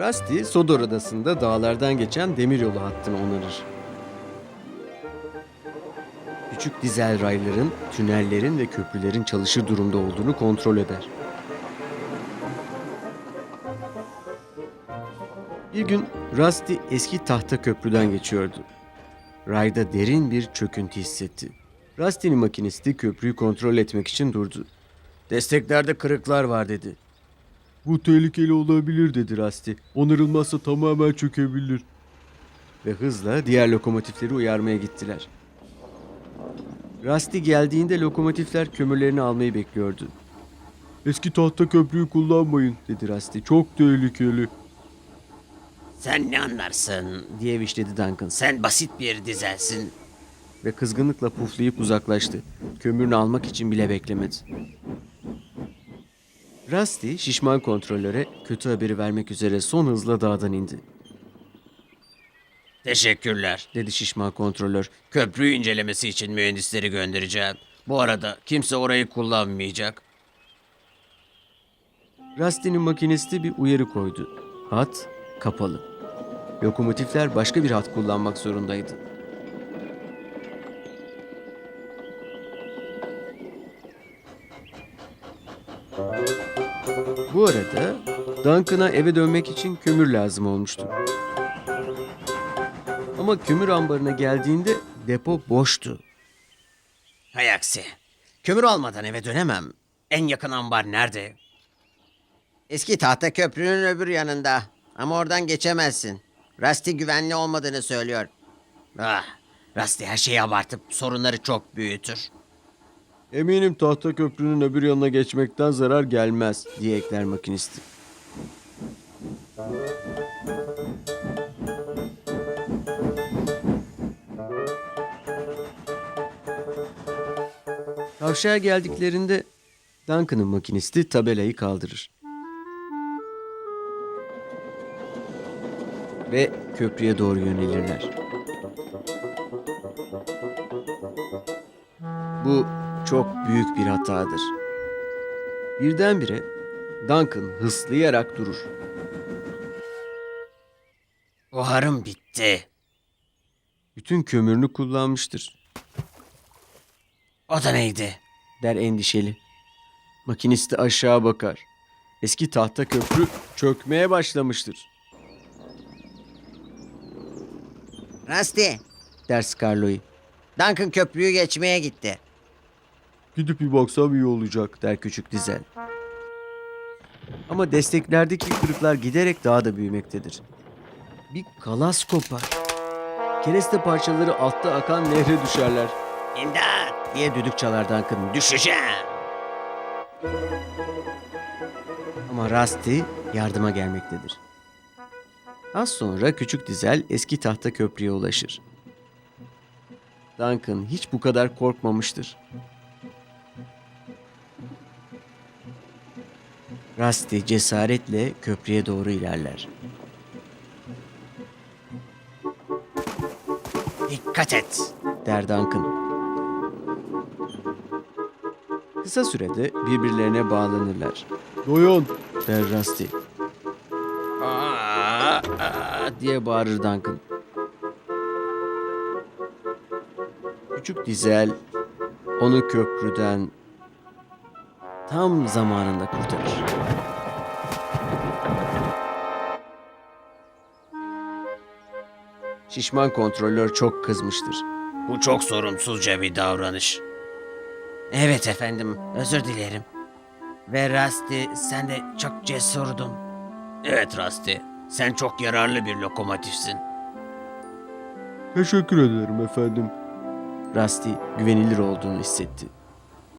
Rusty, Sodor Adası'nda dağlardan geçen demiryolu hattını onarır. Küçük dizel rayların, tünellerin ve köprülerin çalışır durumda olduğunu kontrol eder. Bir gün Rusty eski tahta köprüden geçiyordu. Rayda derin bir çöküntü hissetti. Rusty'nin makinisti köprüyü kontrol etmek için durdu. Desteklerde kırıklar var dedi. Bu tehlikeli olabilir dedi Rusty. Onarılmazsa tamamen çökebilir. Ve hızla diğer lokomotifleri uyarmaya gittiler. Rusty geldiğinde lokomotifler kömürlerini almayı bekliyordu. Eski tahta köprüyü kullanmayın dedi Rusty. Çok tehlikeli. Sen ne anlarsın? diye vişledi Duncan. Sen basit bir dizelsin. Ve kızgınlıkla puflayıp uzaklaştı. Kömürünü almak için bile beklemedi. Rusty şişman kontrollöre kötü haberi vermek üzere son hızla dağdan indi. Teşekkürler. Dedi şişman kontrolör. Köprüyü incelemesi için mühendisleri göndereceğim. Bu arada kimse orayı kullanmayacak. Rusty'nin makinisti bir uyarı koydu. Hat kapalı. Lokomotifler başka bir hat kullanmak zorundaydı. Bu arada Duncan'a eve dönmek için kömür lazım olmuştu. Ama kömür ambarına geldiğinde depo boştu. Hay aksi. Kömür almadan eve dönemem. En yakın ambar nerede? Eski tahta köprünün öbür yanında. Ama oradan geçemezsin. Rusty güvenli olmadığını söylüyor. Ah, Rusty her şeyi abartıp sorunları çok büyütür. Eminim tahta köprünün öbür yanına geçmekten zarar gelmez diye ekler makinisti. Kavşağa geldiklerinde Duncan'ın makinisti tabelayı kaldırır. Ve köprüye doğru yönelirler. Bu çok büyük bir hatadır. Birdenbire Duncan hıslayarak durur. Buharım bitti. Bütün kömürünü kullanmıştır, O da neydi? der endişeli. Makinisti aşağı bakar. Eski tahta köprü çökmeye başlamıştır, Rusty, der Scarloy. Duncan köprüyü geçmeye gitti. Gidip bir baksam iyi olacak, der küçük dizel. Ama desteklerdeki kırıklar giderek daha da büyümektedir. Bir kalas kopar. Kereste parçaları altta akan nehre düşerler. İmdat! diye düdük çalar Duncan. Düşeceğim. Ama Rusty yardıma gelmektedir. Az sonra küçük dizel eski tahta köprüye ulaşır. Duncan hiç bu kadar korkmamıştır. Rusty cesaretle köprüye doğru ilerler. Dikkat et. der Duncan. Kısa sürede birbirlerine bağlanırlar. Doyan der Rusty. Aa, aa, diye bağırır Duncan. Küçük dizel onu köprüden tam zamanında kurtarır. Şişman kontrolör çok kızmıştır. Bu çok sorumsuzca bir davranış. Evet efendim, özür dilerim. Ve Rusty, sen de çok cesurdun. Evet Rusty, sen çok yararlı bir lokomotifsin. Teşekkür ederim efendim. Rusty güvenilir olduğunu hissetti.